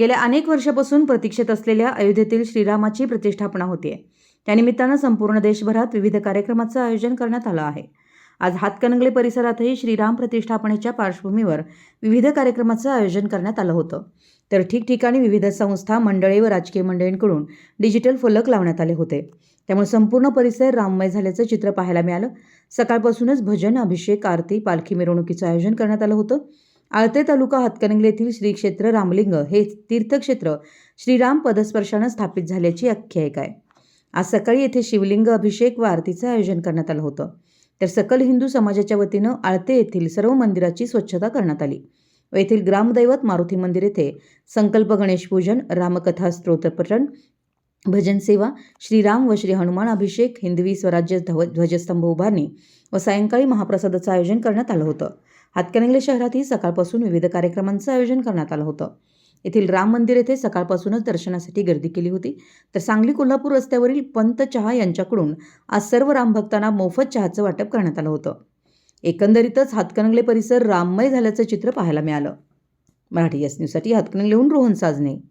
गेल्या अनेक वर्षापासून प्रतीक्षेत असलेल्या अयोध्येतील श्रीरामाची प्रतिष्ठापना होतीये. त्यानिमित्तानं संपूर्ण देशभरात विविध कार्यक्रमाचं आयोजन करण्यात आलं आहे. आज हातकणंगले परिसरातही श्रीराम प्रतिष्ठापनेच्या पार्श्वभूमीवर विविध कार्यक्रमाचं आयोजन करण्यात आलं होतं. तर ठिकठिकाणी विविध संस्था मंडळे व राजकीय मंडळींकडून डिजिटल फलक लावण्यात आले होते. त्यामुळे संपूर्ण परिसर राममय झाल्याचं चित्र पाहायला मिळालं. सकाळपासूनच भजन अभिषेक आरती पालखी मिरवणुकीचं आयोजन करण्यात आलं होतं. आळते तालुका हातकणंगले येथील श्री क्षेत्र रामलिंग हे तीर्थक्षेत्र श्रीराम पदस्पर्शानं स्थापित झाल्याची आख्यायिका आहे. आज सकाळी येथे शिवलिंग अभिषेक व आरतीचं आयोजन करण्यात आलं होतं. तर सकल हिंदू समाजाच्या वतीनं आळते येथील सर्व मंदिराची स्वच्छता करण्यात आली. व येथील ग्रामदैवत मारुती मंदिर येथे संकल्प गणेश पूजन रामकथा स्तोत्रपठण भजन सेवा श्रीराम व श्री हनुमान अभिषेक हिंदवी स्वराज्य ध्व ध्वजस्तंभ उभारणी व सायंकाळी महाप्रसादाचं आयोजन करण्यात आलं होतं. हातकणंगले शहरातही सकाळपासून विविध कार्यक्रमांचं आयोजन करण्यात आलं होतं. येथील राम मंदिर येथे सकाळपासूनच दर्शनासाठी गर्दी केली होती. तर सांगली कोल्हापूर रस्त्यावरील पंत चहा यांच्याकडून आज सर्व रामभक्तांना मोफत चहाचं वाटप करण्यात आलं होतं. एकंदरीतच हातकणंगले परिसर राममय झाल्याचं चित्र पाहायला मिळालं. मराठी एस न्यूजसाठी हातकणंगलेहून रोहन साजने.